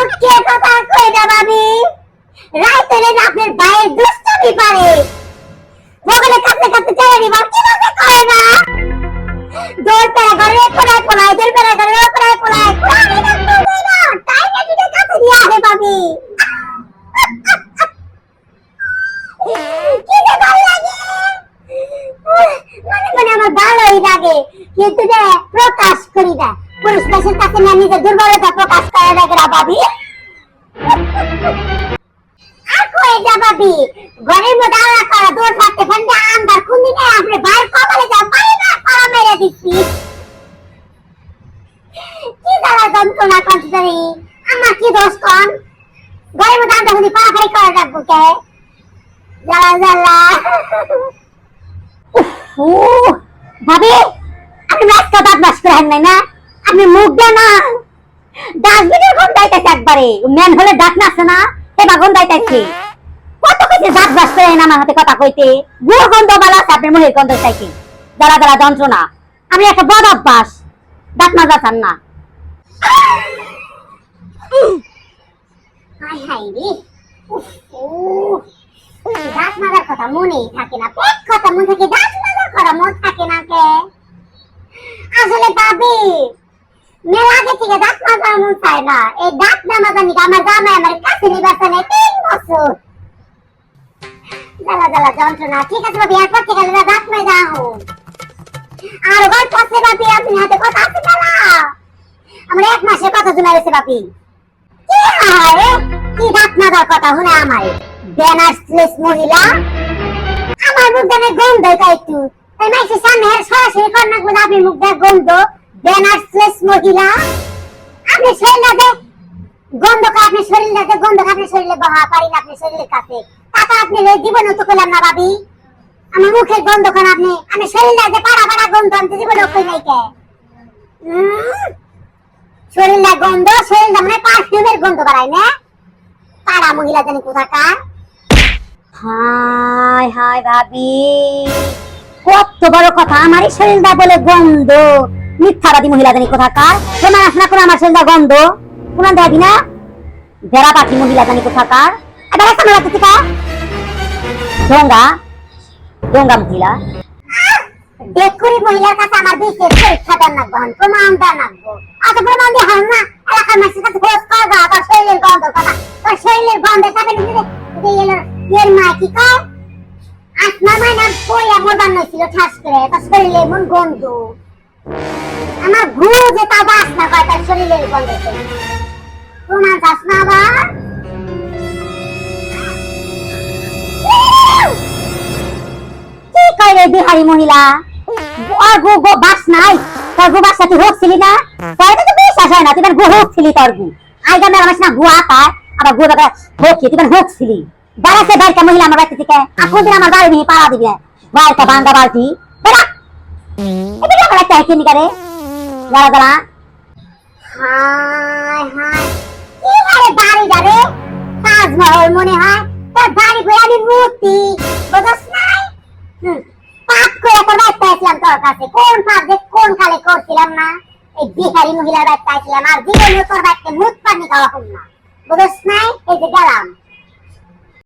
ঢুকিয়ে কথা কই না ভাবি? আপনার ভাইয়ের দুষ্টুমি পারে বগলে কাছে কাছে চলে নিবার কি ভাবে না? দৌড় পেরা ঘরে কোনায় কোনায় দৌড় পেরা ঘরে কোনায় কোনায় কোনায় কিন্তু প্রকাশ করি না পুরুষ দেশের কাছে না, নিজের দুর্বলতা প্রকাশ করে গেরা ভাবি? আর কই যা ভাবি? ঘরের মধ্যে আল্লাহ করা দৌড় থাকতে ফেলতে আন্দার কোন দিনে আপনি বাইর কপালে যা পারি না করা মেরে দিচ্ছি কি জ্বালা যন্ত্রণা কন্ট্রি আমার কি দোষ কন? ঘরের মধ্যে আন্দার কোন পাড়াপাড়ি করে রাখব কে? জ্বালা জ্বালা। ভাবি, আপনি মাছটা দাঁত বাস করেন না? আপনি মুখ না। ডাস্টবিনের গন্ধ আইতেছে একবারে। ম্যান হলে ডাক না আছে না সেবা গন্ধ আইতেছে। কত কিছু দাঁত বাস করেন আমার হাতে কথা কইতে। গুড় গন্ধ ভালো আছে, আপনার মুখের গন্ধ চাইতে। যারা যারা যন্ত্রণা। আমি একটা বদ অভ্যাস। চান না। হাই কথা মনেই থাকে না। কথা মনে থাকে, দাঁত মাজার থাকে না কে? আসলে ভাবি মেলা আগে দাঁত মাজার মন চায় না। এই দাঁত না মাজা আমার জামাই আমার কাছে তিন বছর। জ্বালা জ্বালা, যন্ত্রণা। ঠিক আছে এরপর থেকে দাঁত মাজা আর গল্প আছে ভাবি আপনি হাতে কথা আছে মেলা আমরা এক মাসের কথা শোনা ভাবি। কি হায় কি দাঁত মাজার কথা শুনে আমার ব্যানার্সলেস মহিলা? আমার মুখ গন্ধ একটু। তাই মাইসে সামনে সরাসরি কন্যা গুলো আপনি মুখ দিয়ে গন্ধ। ব্যানার্সলেস মহিলা? আপনি শরীরটাতে গন্ধ কা আপনি গন্ধ কা আপনি শরীরে বহা, পারি না আপনি কাছে। আপনি তো না ভাবি। আমার মুখের গন্ধ আপনি। আমি পাড়া পাড়া গন্ধ আনতে জীবনে কই নাই কে শরীরটা গন্ধ শরীরটা মানে পারফিউমের গন্ধ না? পাড়া মহিলা জানি কোথাকার? হাই ভাবি। কত বড় কথা, আমারই শরীরটা বলে গন্ধ। মিথ্যাবাদী মহিলা জানি কোথাকার? প্রমাণ আসনা করে আমার শরীরটা গন্ধ। প্রমাণ দেখাবি না বেড়া পাখি মহিলা জানি কোথাকার? এবার একটা মেলা কোথা ডোঙ্গা। ডোঙ্গা মহিলা। শরীরের গন্ধ কথা। তোর শরীরের গন্ধের সাথে নিজে যে এলো এর মা কি কয় আসমা মাইনা পড়িয়া মরবার নইছিল ঠাস করে। তোর শরীরে এমন গন্ধ। আমার ঘু যে তা বাস না কয় তার শরীরের গন্ধ প্রমাণ চাস না আবার। কি কয় রে বিহারি মহিলা? আর গো গো বাস নাই, তোর গো বাসা তুই হোকছিলি না? তোর তো বিশ্বাস হয় না, তুই গো হোকছিলি তোর গু। আইগা মেলা না গুয়া পায় আবার গু বাবা হোকি তুই হোকছিলি দাঁড়াতে বাইরটা মহিলা আমার বাড়ি থেকে এখন দিন আমার বাড়ি নিয়ে পাড়া দিবি। বাইরটা বাঙ্গা বালতি, বেড়া। এদিকে আমার একটা হেঁকে নিকারে দাঁড়া দাঁড়া হাই কি হারে বাড়ি যাবে? তাজমহল মনে হয় তোর বাড়ি ঘুরে আমি মূর্তি বুঝছ নাই? পাপ করে তোর বাড়িতে আসলাম তোর কাছে। কোন পাপ যে কোন কালে করছিলাম না? এই বিহারি মহিলার বাড়িতে আসলাম আর জীবনে তোর বাড়িতে মুখ পানি খাওয়া হল না। বুঝছ নাই? এই যে গেলাম।